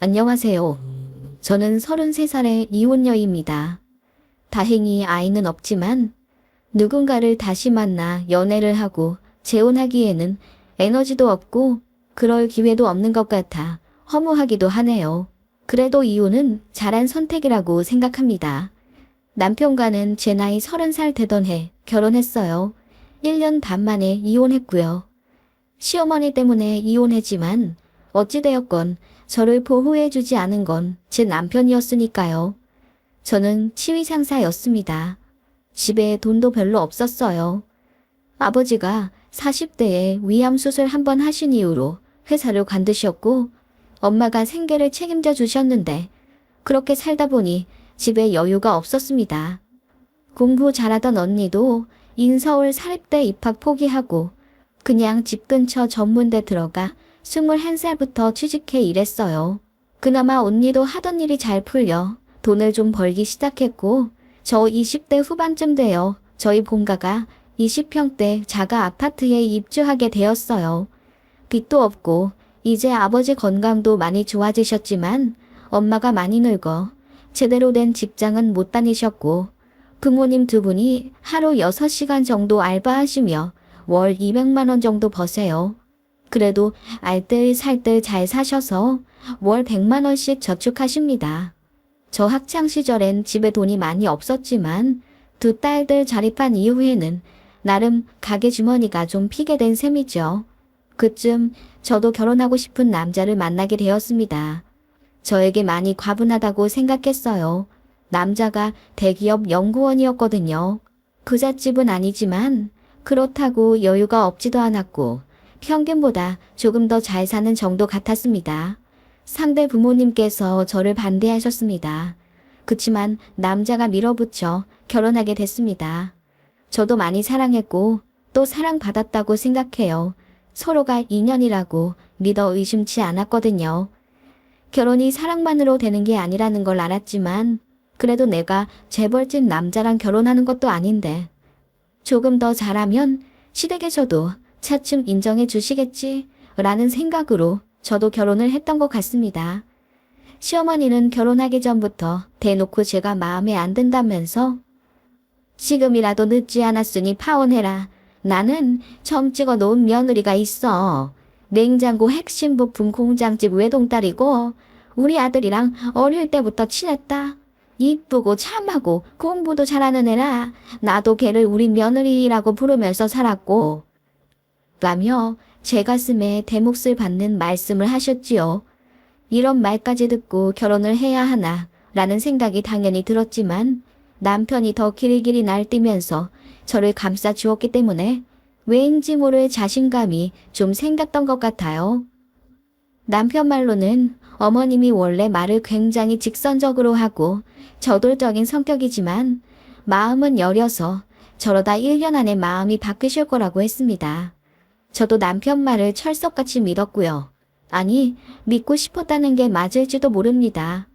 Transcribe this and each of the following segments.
안녕하세요. 저는 33살의 이혼녀입니다. 다행히 아이는 없지만 누군가를 다시 만나 연애를 하고 재혼하기에는 에너지도 없고 그럴 기회도 없는 것 같아 허무하기도 하네요. 그래도 이혼은 잘한 선택이라고 생각합니다. 남편과는 제 나이 30살 되던 해 결혼했어요. 1년 반 만에 이혼했고요. 시어머니 때문에 이혼했지만 어찌되었건 저를 보호해주지 않은 건 제 남편이었으니까요. 저는 치위상사였습니다. 집에 돈도 별로 없었어요. 아버지가 40대에 위암수술 한 번 하신 이후로 회사를 관두셨고 엄마가 생계를 책임져 주셨는데 그렇게 살다 보니 집에 여유가 없었습니다. 공부 잘하던 언니도 인서울 사립대 입학 포기하고 그냥 집 근처 전문대 들어가 21살부터 취직해 일했어요. 그나마 언니도 하던 일이 잘 풀려 돈을 좀 벌기 시작했고 저 20대 후반쯤 되어 저희 본가가 20평대 자가 아파트에 입주하게 되었어요. 빚도 없고 이제 아버지 건강도 많이 좋아지셨지만 엄마가 많이 늙어 제대로 된 직장은 못 다니셨고 부모님 두 분이 하루 6시간 정도 알바하시며 월 200만 원 정도 버세요. 그래도 알뜰 살뜰 잘 사셔서 월 100만 원씩 저축하십니다. 저 학창 시절엔 집에 돈이 많이 없었지만 두 딸들 자립한 이후에는 나름 가게 주머니가 좀 피게 된 셈이죠. 그쯤 저도 결혼하고 싶은 남자를 만나게 되었습니다. 저에게 많이 과분하다고 생각했어요. 남자가 대기업 연구원이었거든요. 부잣집은 아니지만 그렇다고 여유가 없지도 않았고 평균보다 조금 더 잘 사는 정도 같았습니다. 상대 부모님께서 저를 반대하셨습니다. 그치만 남자가 밀어붙여 결혼하게 됐습니다. 저도 많이 사랑했고 또 사랑받았다고 생각해요. 서로가 인연이라고 믿어 의심치 않았거든요. 결혼이 사랑만으로 되는 게 아니라는 걸 알았지만 그래도 내가 재벌집 남자랑 결혼하는 것도 아닌데 조금 더 잘하면 시댁에서도 차츰 인정해 주시겠지 라는 생각으로 저도 결혼을 했던 것 같습니다. 시어머니는 결혼하기 전부터 대놓고 제가 마음에 안 든다면서 지금이라도 늦지 않았으니 파혼해라. 나는 처음 찍어 놓은 며느리가 있어. 냉장고 핵심 부품 공장집 외동딸이고 우리 아들이랑 어릴 때부터 친했다. 이쁘고 참하고 공부도 잘하는 애라 나도 걔를 우리 며느리라고 부르면서 살았고 라며 제 가슴에 대몫을 받는 말씀을 하셨지요. 이런 말까지 듣고 결혼을 해야 하나 라는 생각이 당연히 들었지만 남편이 더 길이길이 날뛰면서 저를 감싸 주었기 때문에 왜인지 모를 자신감이 좀 생겼던 것 같아요. 남편 말로는 어머님이 원래 말을 굉장히 직선적으로 하고 저돌적인 성격이지만 마음은 여려서 저러다 1년 안에 마음이 바뀌실 거라고 했습니다. 저도 남편 말을 철석같이 믿었고요. 아니, 믿고 싶었다는 게 맞을지도 모릅니다.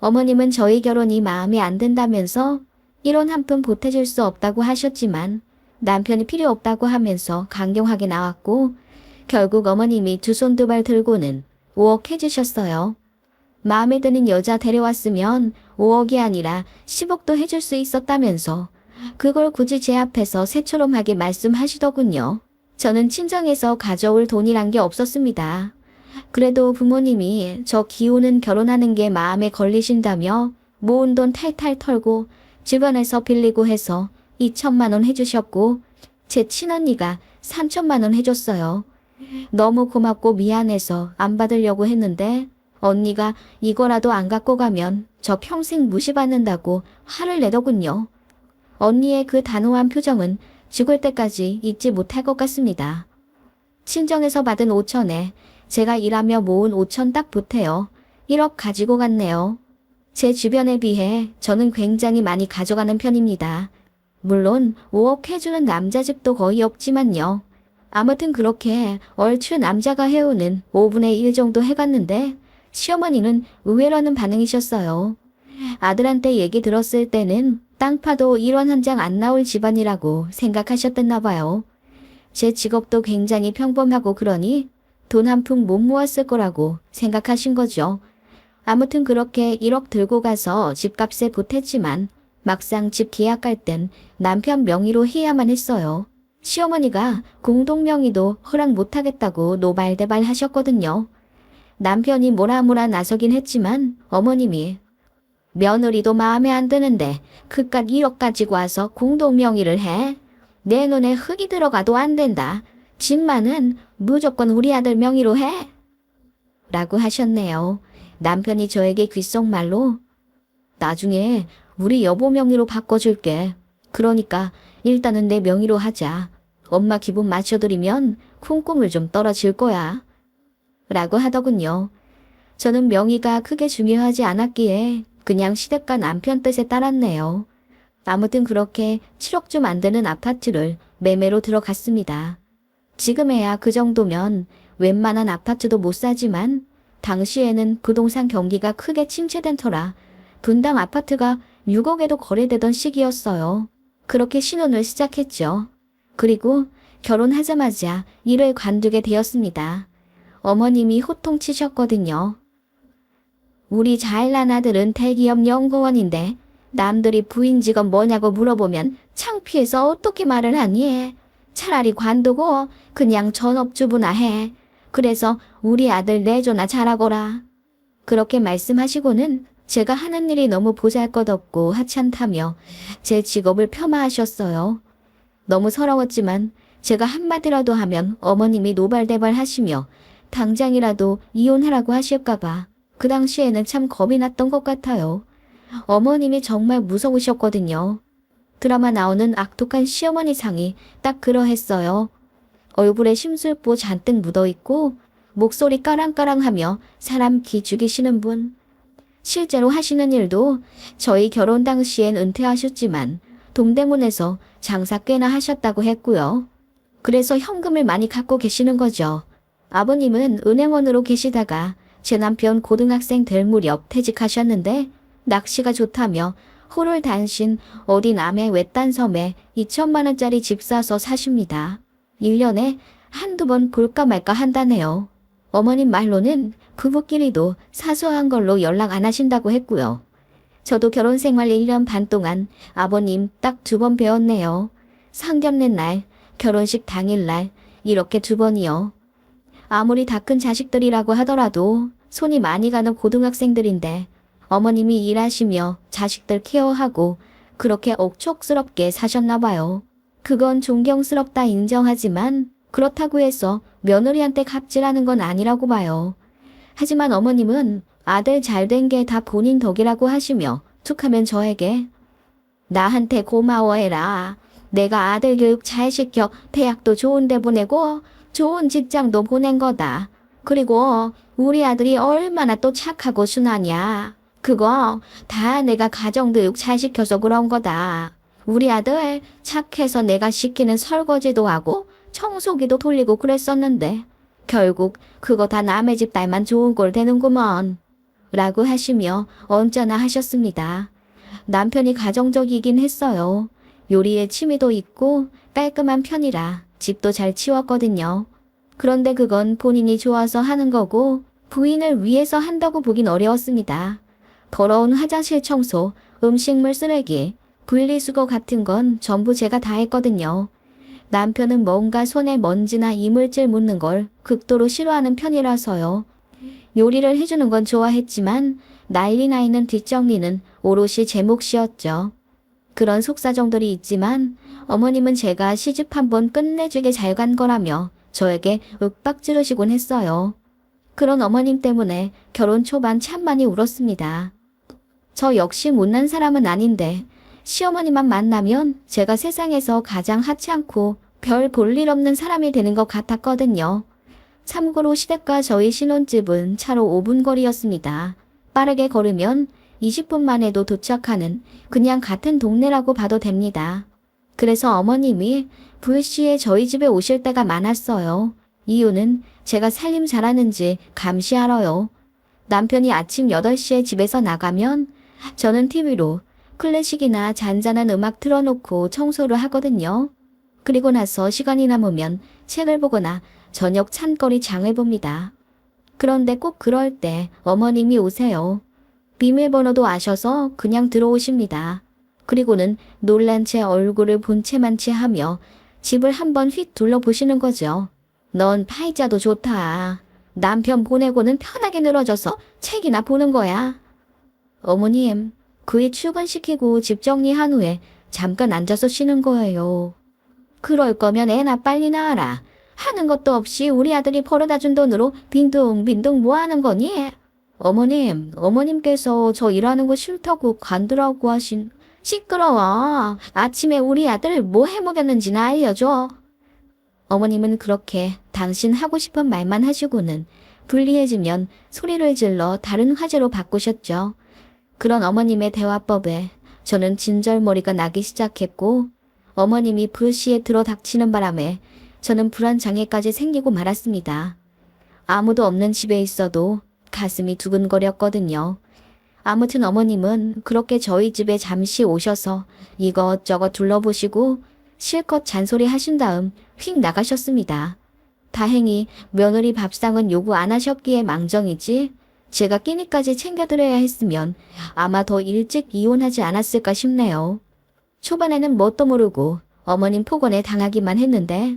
어머님은 저희 결혼이 마음에 안 든다면서 1원 한 푼 보태줄 수 없다고 하셨지만 남편이 필요 없다고 하면서 강경하게 나왔고 결국 어머님이 두 손 두 발 들고는 5억 해주셨어요. 마음에 드는 여자 데려왔으면 5억이 아니라 10억도 해줄 수 있었다면서 그걸 굳이 제 앞에서 새처럼하게 말씀하시더군요. 저는 친정에서 가져올 돈이란 게 없었습니다. 그래도 부모님이 저 기호는 결혼하는 게 마음에 걸리신다며 모은 돈 탈탈 털고 주변에서 빌리고 해서 2천만 원 해주셨고 제 친언니가 3천만 원 해줬어요. 너무 고맙고 미안해서 안 받으려고 했는데 언니가 이거라도 안 갖고 가면 저 평생 무시받는다고 화를 내더군요. 언니의 그 단호한 표정은 죽을 때까지 잊지 못할 것 같습니다. 친정에서 받은 5천에 제가 일하며 모은 5천 딱 보태요. 1억 가지고 갔네요. 제 주변에 비해 저는 굉장히 많이 가져가는 편입니다. 물론 5억 해주는 남자 집도 거의 없지만요. 아무튼 그렇게 얼추 남자가 해오는 5분의 1 정도 해갔는데 시어머니는 의외라는 반응이셨어요. 아들한테 얘기 들었을 때는 땅 파도 1원 한 장 안 나올 집안이라고 생각하셨댔나 봐요. 제 직업도 굉장히 평범하고 그러니 돈 한 푼 못 모았을 거라고 생각하신 거죠. 아무튼 그렇게 1억 들고 가서 집값에 보탰지만 막상 집 계약할 땐 남편 명의로 해야만 했어요. 시어머니가 공동 명의도 허락 못하겠다고 노발대발 하셨거든요. 남편이 뭐라 나서긴 했지만 어머님이 며느리도 마음에 안 드는데 그깟 1억 가지고 와서 공동 명의를 해. 내 눈에 흙이 들어가도 안 된다. 집만은 무조건 우리 아들 명의로 해. 라고 하셨네요. 남편이 저에게 귓속말로 나중에 우리 여보 명의로 바꿔줄게. 그러니까 일단은 내 명의로 하자. 엄마 기분 맞춰드리면 콩고물 좀 떨어질 거야. 라고 하더군요. 저는 명의가 크게 중요하지 않았기에 그냥 시댁과 남편 뜻에 따랐네요. 아무튼 그렇게 7억 좀 안 되는 아파트를 매매로 들어갔습니다. 지금에야 그 정도면 웬만한 아파트도 못 사지만 당시에는 부동산 경기가 크게 침체된 터라 분당 아파트가 6억에도 거래되던 시기였어요. 그렇게 신혼을 시작했죠. 그리고 결혼하자마자 일을 관두게 되었습니다. 어머님이 호통치셨거든요. 우리 아들은 대기업 연구원인데 남들이 부인 직업 뭐냐고 물어보면 창피해서 어떻게 말을 하니? 차라리 관두고 그냥 전업주부나 해. 그래서 우리 아들 내조나 잘하거라. 그렇게 말씀하시고는 제가 하는 일이 너무 보잘것없고 하찮다며 제 직업을 폄하하셨어요. 너무 서러웠지만 제가 한마디라도 하면 어머님이 노발대발 하시며 당장이라도 이혼하라고 하실까봐 그 당시에는 참 겁이 났던 것 같아요. 어머님이 정말 무서우셨거든요. 드라마 나오는 악독한 시어머니 상이 딱 그러했어요. 얼굴에 심술보 잔뜩 묻어있고 목소리 까랑까랑하며 사람 기 죽이시는 분. 실제로 하시는 일도 저희 결혼 당시엔 은퇴하셨지만 동대문에서 장사 꽤나 하셨다고 했고요. 그래서 현금을 많이 갖고 계시는 거죠. 아버님은 은행원으로 계시다가 제 남편 고등학생 될 무렵 퇴직하셨는데 낚시가 좋다며 호를 단신 어디 남해 외딴 섬에 2천만 원짜리 집 사서 사십니다. 1년에 한두 번 볼까 말까 한다네요. 어머님 말로는 부부끼리도 사소한 걸로 연락 안 하신다고 했고요. 저도 결혼 생활 1년 반 동안 아버님 딱 두 번 배웠네요. 상견례 날, 결혼식 당일 날 이렇게 두 번이요. 아무리 다 큰 자식들이라고 하더라도 손이 많이 가는 고등학생들인데 어머님이 일하시며 자식들 케어하고 그렇게 억척스럽게 사셨나 봐요. 그건 존경스럽다 인정하지만 그렇다고 해서 며느리한테 갑질하는 건 아니라고 봐요. 하지만 어머님은 아들 잘 된 게 다 본인 덕이라고 하시며 툭하면 저에게 나한테 고마워해라. 내가 아들 교육 잘 시켜 대학도 좋은 데 보내고 좋은 직장도 보낸 거다. 그리고 우리 아들이 얼마나 또 착하고 순하냐. 그거 다 내가 가정교육 잘 시켜서 그런 거다. 우리 아들 착해서 내가 시키는 설거지도 하고 청소기도 돌리고 그랬었는데 결국 그거 다 남의 집 딸만 좋은 꼴 되는구먼. 라고 하시며 언짢아 하셨습니다. 남편이 가정적이긴 했어요. 요리에 취미도 있고 깔끔한 편이라 집도 잘 치웠거든요. 그런데 그건 본인이 좋아서 하는 거고 부인을 위해서 한다고 보긴 어려웠습니다. 더러운 화장실 청소, 음식물 쓰레기, 분리수거 같은 건 전부 제가 다 했거든요. 남편은 뭔가 손에 먼지나 이물질 묻는 걸 극도로 싫어하는 편이라서요. 요리를 해주는 건 좋아했지만 난리 나 있는 뒷정리는 오롯이 제 몫이었죠. 그런 속사정들이 있지만 어머님은 제가 시집 한번 끝내주게 잘 간 거라며 저에게 윽박 지르시곤 했어요. 그런 어머님 때문에 결혼 초반 참 많이 울었습니다. 저 역시 못난 사람은 아닌데 시어머니만 만나면 제가 세상에서 가장 하찮고 별 볼 일 없는 사람이 되는 것 같았거든요. 참고로 시댁과 저희 신혼집은 차로 5분 거리였습니다. 빠르게 걸으면 20분 만에도 도착하는 그냥 같은 동네라고 봐도 됩니다. 그래서 어머님이 불시에 저희 집에 오실 때가 많았어요. 이유는 제가 살림 잘하는지 감시하러요. 남편이 아침 8시에 집에서 나가면 저는 TV로 클래식이나 잔잔한 음악 틀어놓고 청소를 하거든요. 그리고 나서 시간이 남으면 책을 보거나 저녁 찬거리 장을 봅니다. 그런데 꼭 그럴 때 어머님이 오세요. 비밀번호도 아셔서 그냥 들어오십니다. 그리고는 놀란 채 얼굴을 본 채만 채 하며 집을 한번 휙 둘러보시는 거죠. 넌 파이자도 좋다. 남편 보내고는 편하게 늘어져서 책이나 보는 거야. 어머님, 그이 출근시키고 집 정리한 후에 잠깐 앉아서 쉬는 거예요. 그럴 거면 애나 빨리 낳아라. 하는 것도 없이 우리 아들이 벌어다 준 돈으로 빈둥빈둥 뭐 하는 거니? 어머님, 어머님께서 저 일하는 거 싫다고 관두라고 하신 시끄러워. 아침에 우리 아들 뭐 해먹였는지나 알려줘. 어머님은 그렇게 당신 하고 싶은 말만 하시고는 불리해지면 소리를 질러 다른 화제로 바꾸셨죠. 그런 어머님의 대화법에 저는 진절머리가 나기 시작했고 어머님이 불시에 들어닥치는 바람에 저는 불안장애까지 생기고 말았습니다. 아무도 없는 집에 있어도 가슴이 두근거렸거든요. 아무튼 어머님은 그렇게 저희 집에 잠시 오셔서 이것저것 둘러보시고 실컷 잔소리 하신 다음 휙 나가셨습니다. 다행히 며느리 밥상은 요구 안 하셨기에 망정이지 제가 끼니까지 챙겨드려야 했으면 아마 더 일찍 이혼하지 않았을까 싶네요. 초반에는 뭣도 모르고 어머님 폭언에 당하기만 했는데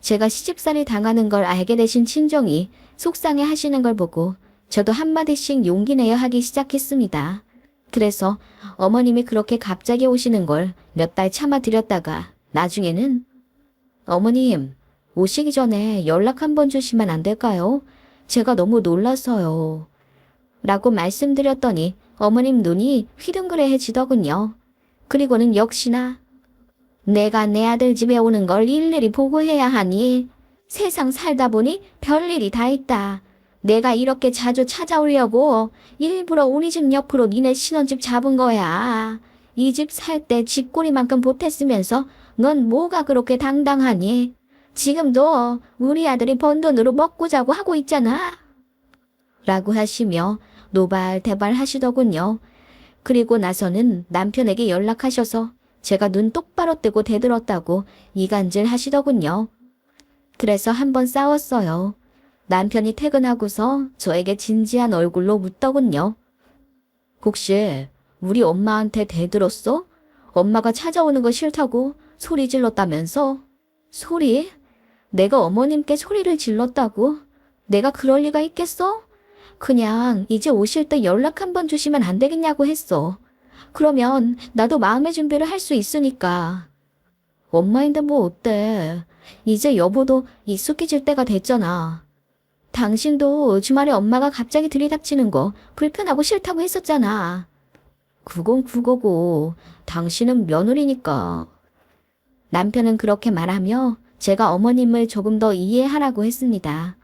제가 시집살이 당하는 걸 알게 되신 친정이 속상해 하시는 걸 보고 저도 한마디씩 용기 내어 하기 시작했습니다. 그래서 어머님이 그렇게 갑자기 오시는 걸 몇 달 참아드렸다가 나중에는 어머님 오시기 전에 연락 한번 주시면 안 될까요? 제가 너무 놀라서요. 라고 말씀드렸더니 어머님 눈이 휘둥그레해지더군요. 그리고는 역시나 내가 내 아들 집에 오는 걸 일일이 보고해야 하니 세상 살다 보니 별일이 다 있다. 내가 이렇게 자주 찾아오려고 일부러 우리 집 옆으로 니네 신혼집 잡은 거야. 이 집 살 때 집꼬리만큼 보탰으면서 넌 뭐가 그렇게 당당하니? 지금도 우리 아들이 번 돈으로 먹고 자고 하고 있잖아. 라고 하시며 노발대발 하시더군요. 그리고 나서는 남편에게 연락하셔서 제가 눈 똑바로 뜨고 대들었다고 이간질 하시더군요. 그래서 한번 싸웠어요. 남편이 퇴근하고서 저에게 진지한 얼굴로 묻더군요. 혹시 우리 엄마한테 대들었어? 엄마가 찾아오는 거 싫다고 소리 질렀다면서? 소리? 내가 어머님께 소리를 질렀다고? 내가 그럴 리가 있겠어? 그냥 이제 오실 때 연락 한번 주시면 안 되겠냐고 했어. 그러면 나도 마음의 준비를 할 수 있으니까. 엄마인데 뭐 어때? 이제 여보도 익숙해질 때가 됐잖아. 당신도 주말에 엄마가 갑자기 들이닥치는 거 불편하고 싫다고 했었잖아. 그건 그거고 당신은 며느리니까. 남편은 그렇게 말하며 제가 어머님을 조금 더 이해하라고 했습니다.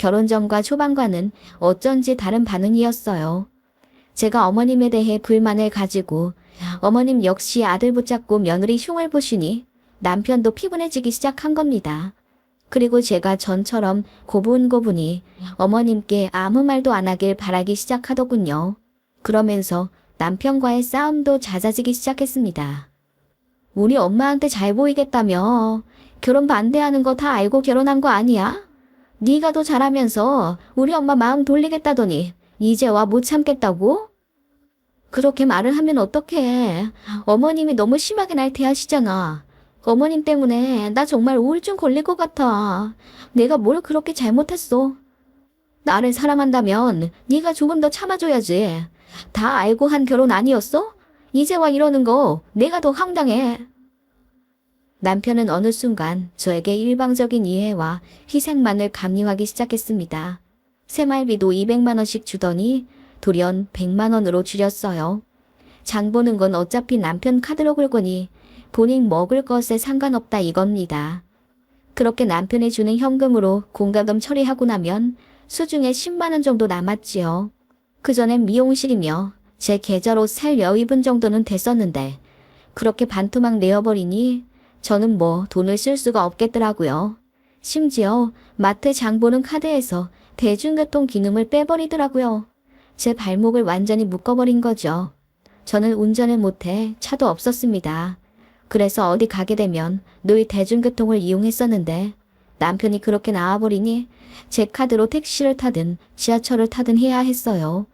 결혼 전과 초반과는 어쩐지 다른 반응이었어요. 제가 어머님에 대해 불만을 가지고 어머님 역시 아들 붙잡고 며느리 흉을 보시니 남편도 피곤해지기 시작한 겁니다. 그리고 제가 전처럼 고분고분히 어머님께 아무 말도 안 하길 바라기 시작하더군요. 그러면서 남편과의 싸움도 잦아지기 시작했습니다. 우리 엄마한테 잘 보이겠다며 결혼 반대하는 거 다 알고 결혼한 거 아니야? 네가 더 잘하면서 우리 엄마 마음 돌리겠다더니 이제 와 못 참겠다고? 그렇게 말을 하면 어떡해. 어머님이 너무 심하게 날 대하시잖아. 어머님 때문에 나 정말 우울증 걸릴 것 같아. 내가 뭘 그렇게 잘못했어. 나를 사랑한다면 네가 조금 더 참아줘야지. 다 알고 한 결혼 아니었어? 이제 와 이러는 거 내가 더 황당해. 남편은 어느 순간 저에게 일방적인 이해와 희생만을 강요하기 시작했습니다. 새말비도 200만 원씩 주더니 돌연 100만 원으로 줄였어요. 장 보는 건 어차피 남편 카드로 긁으니 본인 먹을 것에 상관없다 이겁니다. 그렇게 남편이 주는 현금으로 공과금 처리하고 나면 수중에 10만 원 정도 남았지요. 그전엔 미용실이며 제 계좌로 살 여입은 정도는 됐었는데 그렇게 반토막 내어버리니 저는 뭐 돈을 쓸 수가 없겠더라고요. 심지어 마트 장 보는 카드에서 대중교통 기능을 빼버리더라고요. 제 발목을 완전히 묶어버린 거죠. 저는 운전을 못해 차도 없었습니다. 그래서 어디 가게 되면 늘 대중교통을 이용했었는데 남편이 그렇게 나와버리니 제 카드로 택시를 타든 지하철을 타든 해야 했어요.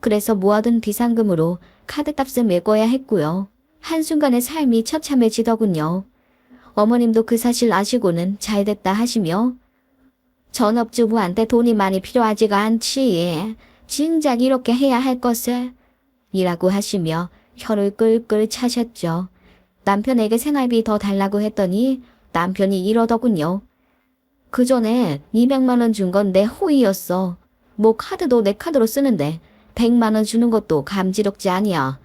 그래서 모아둔 비상금으로 카드값을 메꿔야 했고요. 한순간에 삶이 처참해지더군요. 어머님도 그 사실 아시고는 잘 됐다 하시며 전업주부한테 돈이 많이 필요하지가 않지. 진작 이렇게 해야 할 것을 이라고 하시며 혀를 끌끌 차셨죠. 남편에게 생활비 더 달라고 했더니 남편이 이러더군요. 그 전에 200만 원 준 건 내 호의였어. 뭐 카드도 내 카드로 쓰는데 100만 원 주는 것도 감지덕지 아니야.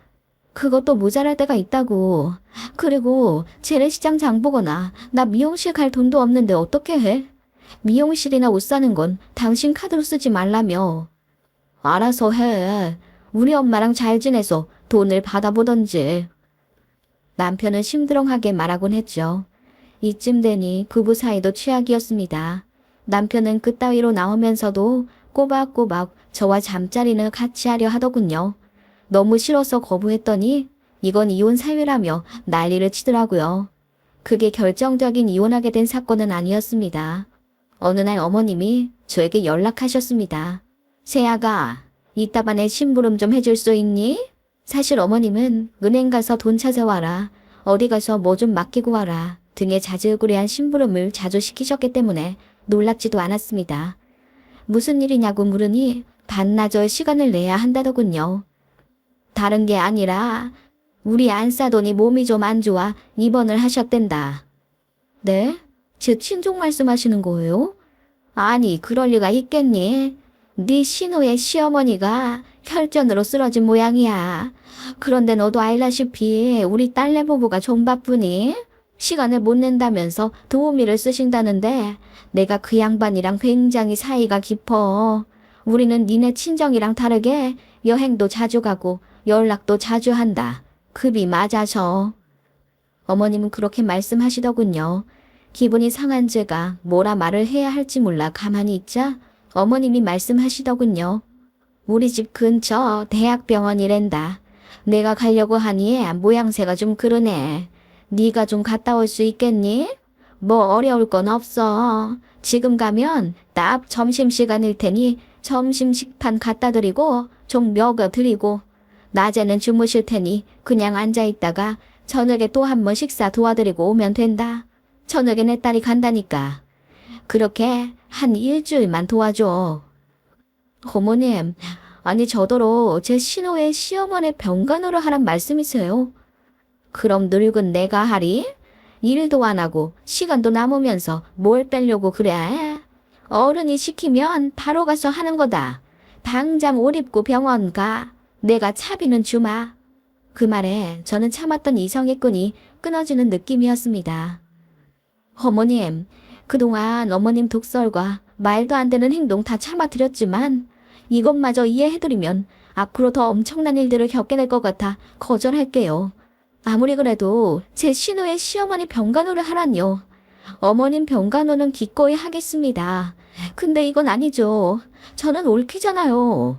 그것도 모자랄 때가 있다고. 그리고 재래시장 장 보거나 나 미용실 갈 돈도 없는데 어떻게 해? 미용실이나 옷 사는 건 당신 카드로 쓰지 말라며. 알아서 해. 우리 엄마랑 잘 지내서 돈을 받아보던지. 남편은 심드렁하게 말하곤 했죠. 이쯤 되니 부부 사이도 최악이었습니다. 남편은 그 따위로 나오면서도 꼬박꼬박 저와 잠자리는 같이 하려 하더군요. 너무 싫어서 거부했더니 이건 이혼 사유라며 난리를 치더라고요. 그게 결정적인 이혼하게 된 사건은 아니었습니다. 어느 날 어머님이 저에게 연락하셨습니다. 세아가 이따반에 심부름 좀 해줄 수 있니? 사실 어머님은 은행 가서 돈 찾아와라. 어디 가서 뭐 좀 맡기고 와라. 등의 자질구레한 심부름을 자주 시키셨기 때문에 놀랍지도 않았습니다. 무슨 일이냐고 물으니 반나절 시간을 내야 한다더군요. 다른 게 아니라 우리 안싸돈이 몸이 좀 안 좋아 입원을 하셨댄다. 네? 제 친족 말씀하시는 거예요? 아니 그럴 리가 있겠니? 네 신우의 시어머니가 혈전으로 쓰러진 모양이야. 그런데 너도 알다시피 우리 딸내 부부가 좀 바쁘니? 시간을 못 낸다면서 도우미를 쓰신다는데 내가 그 양반이랑 굉장히 사이가 깊어. 우리는 니네 친정이랑 다르게 여행도 자주 가고 연락도 자주 한다. 급이 맞아서. 어머님은 그렇게 말씀하시더군요. 기분이 상한 제가 뭐라 말을 해야 할지 몰라 가만히 있자 어머님이 말씀하시더군요. 우리 집 근처 대학병원이랜다. 내가 가려고 하니 모양새가 좀 그러네. 네가 좀 갔다 올 수 있겠니? 뭐 어려울 건 없어. 지금 가면 딱 점심시간일 테니 점심 식판 갖다 드리고 좀 먹어 드리고 낮에는 주무실 테니 그냥 앉아 있다가 저녁에 또 한 번 식사 도와드리고 오면 된다. 저녁에 내 딸이 간다니까. 그렇게 한 일주일만 도와줘. 어머님, 아니 저더러 제 신호의 시어머니 병간호를 하란 말씀이세요? 그럼 늙은 내가 하리? 일도 안 하고 시간도 남으면서 뭘 빼려고 그래? 어른이 시키면 바로 가서 하는 거다. 당장 옷 입고 병원 가. 내가 차비는 주마. 그 말에 저는 참았던 이성의 끈이 끊어지는 느낌이었습니다. 어머님, 그동안 어머님 독설과 말도 안 되는 행동 다 참아드렸지만 이것마저 이해해드리면 앞으로 더 엄청난 일들을 겪게 될 것 같아 거절할게요. 아무리 그래도 제 신우의 시어머니 병간호를 하란요. 어머님 병간호는 기꺼이 하겠습니다. 근데 이건 아니죠. 저는 옳기잖아요.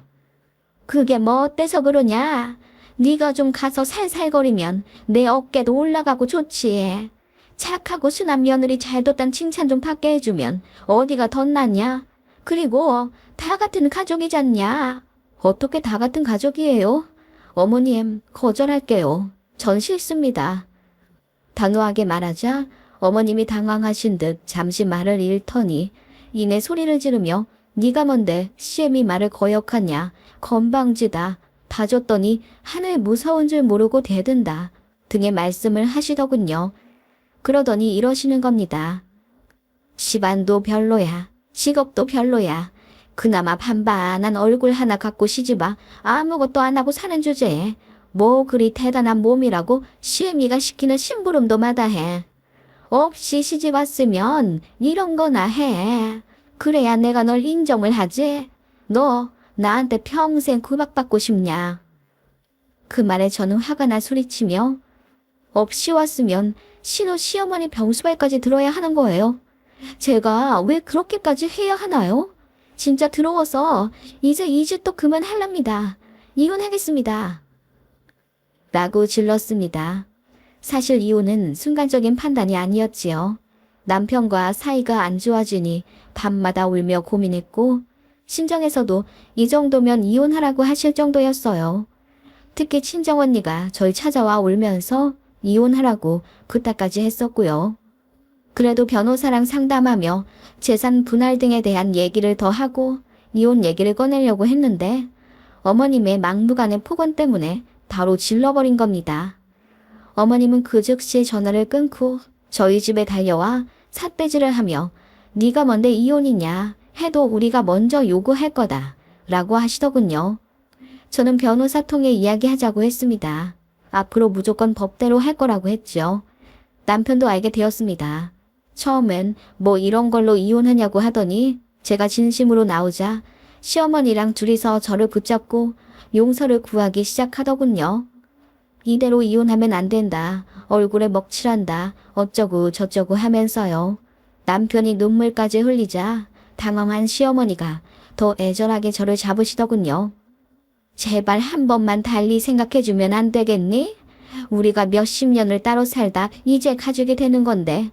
그게 뭐 어때서 그러냐? 네가 좀 가서 살살거리면 내 어깨도 올라가고 좋지. 착하고 순한 며느리 잘 뒀단 칭찬 좀 받게 해주면 어디가 덧났냐? 그리고 다 같은 가족이잖냐? 어떻게 다 같은 가족이에요? 어머님, 거절할게요. 전 싫습니다. 단호하게 말하자 어머님이 당황하신 듯 잠시 말을 잃더니 이내 소리를 지르며 네가 뭔데 시엠이 말을 거역하냐 건방지다 봐줬더니 하늘 무서운 줄 모르고 대든다 등의 말씀을 하시더군요. 그러더니 이러시는 겁니다. 집안도 별로야. 직업도 별로야. 그나마 반반한 얼굴 하나 갖고 시집와 아무것도 안 하고 사는 주제에 뭐 그리 대단한 몸이라고 시애미가 시키는 심부름도 마다해. 없이 시집 왔으면 이런 거나 해. 그래야 내가 널 인정을 하지. 너 나한테 평생 구박받고 싶냐. 그 말에 저는 화가 나 소리치며 없이 왔으면 신우 시어머니 병수발까지 들어야 하는 거예요. 제가 왜 그렇게까지 해야 하나요? 진짜 더러워서 이제 이 짓도 그만 할랍니다. 이혼하겠습니다. 라고 질렀습니다. 사실 이혼은 순간적인 판단이 아니었지요. 남편과 사이가 안 좋아지니 밤마다 울며 고민했고, 신정에서도 이 정도면 이혼하라고 하실 정도였어요. 특히 친정언니가 저희 찾아와 울면서 이혼하라고 그따까지 했었고요. 그래도 변호사랑 상담하며 재산 분할 등에 대한 얘기를 더 하고 이혼 얘기를 꺼내려고 했는데 어머님의 막무가내 폭언 때문에 바로 질러버린 겁니다. 어머님은 그 즉시 전화를 끊고 저희 집에 달려와 삿대질을 하며 네가 뭔데 이혼이냐 해도 우리가 먼저 요구할 거다 라고 하시더군요. 저는 변호사 통해 이야기하자고 했습니다. 앞으로 무조건 법대로 할 거라고 했죠. 남편도 알게 되었습니다. 처음엔 뭐 이런 걸로 이혼하냐고 하더니 제가 진심으로 나오자 시어머니랑 둘이서 저를 붙잡고 용서를 구하기 시작하더군요. 이대로 이혼하면 안 된다. 얼굴에 먹칠한다. 어쩌고 저쩌고 하면서요. 남편이 눈물까지 흘리자 당황한 시어머니가 더 애절하게 저를 잡으시더군요. 제발 한 번만 달리 생각해주면 안 되겠니? 우리가 몇십 년을 따로 살다 이제 가족이 되는 건데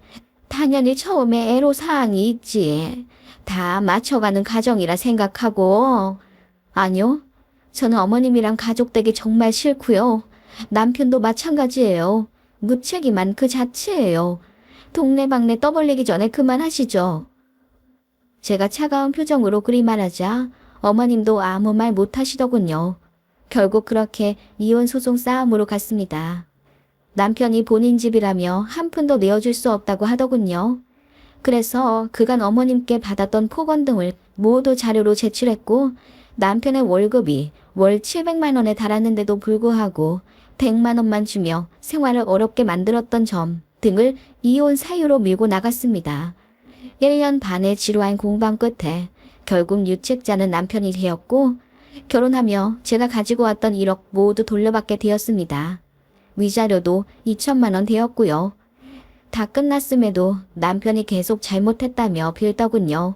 당연히 처음에 애로 사항이 있지. 다 맞춰가는 가정이라 생각하고. 아니요. 저는 어머님이랑 가족 되기 정말 싫고요. 남편도 마찬가지예요. 무책임한 그 자체예요. 동네방네 떠벌리기 전에 그만하시죠. 제가 차가운 표정으로 그리 말하자 어머님도 아무 말 못하시더군요. 결국 그렇게 이혼 소송 싸움으로 갔습니다. 남편이 본인 집이라며 한 푼도 내어줄 수 없다고 하더군요. 그래서 그간 어머님께 받았던 폭언 등을 모두 자료로 제출했고 남편의 월급이 월 700만 원에 달았는데도 불구하고 100만 원만 주며 생활을 어렵게 만들었던 점 등을 이혼 사유로 밀고 나갔습니다. 1년 반의 지루한 공방 끝에 결국 유책자는 남편이 되었고 결혼하며 제가 가지고 왔던 1억 모두 돌려받게 되었습니다. 위자료도 2천만 원 되었고요. 다 끝났음에도 남편이 계속 잘못했다며 빌더군요.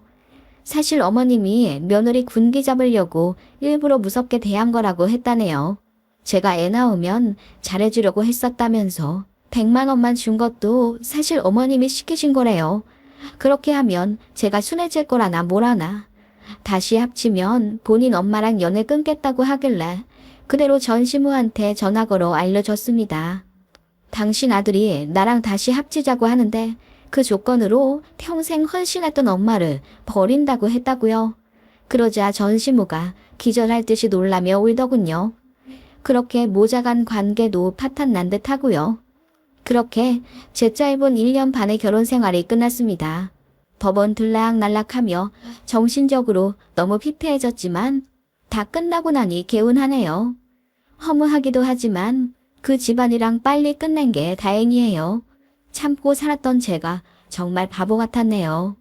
사실 어머님이 며느리 군기 잡으려고 일부러 무섭게 대한 거라고 했다네요. 제가 애 낳으면 잘해주려고 했었다면서 100만 원만 준 것도 사실 어머님이 시키신 거래요. 그렇게 하면 제가 순해질 거라나 뭐라나. 다시 합치면 본인 엄마랑 연애 끊겠다고 하길래 그대로 전 시무한테 전화 걸어 알려줬습니다. 당신 아들이 나랑 다시 합치자고 하는데 그 조건으로 평생 헌신했던 엄마를 버린다고 했다고요. 그러자 전 시무가 기절할 듯이 놀라며 울더군요. 그렇게 모자간 관계도 파탄난 듯 하고요. 그렇게 제 짧은 1년 반의 결혼 생활이 끝났습니다. 법원 들락날락하며 정신적으로 너무 피폐해졌지만 다 끝나고 나니 개운하네요. 허무하기도 하지만 그 집안이랑 빨리 끝낸 게 다행이에요. 참고 살았던 제가 정말 바보 같았네요.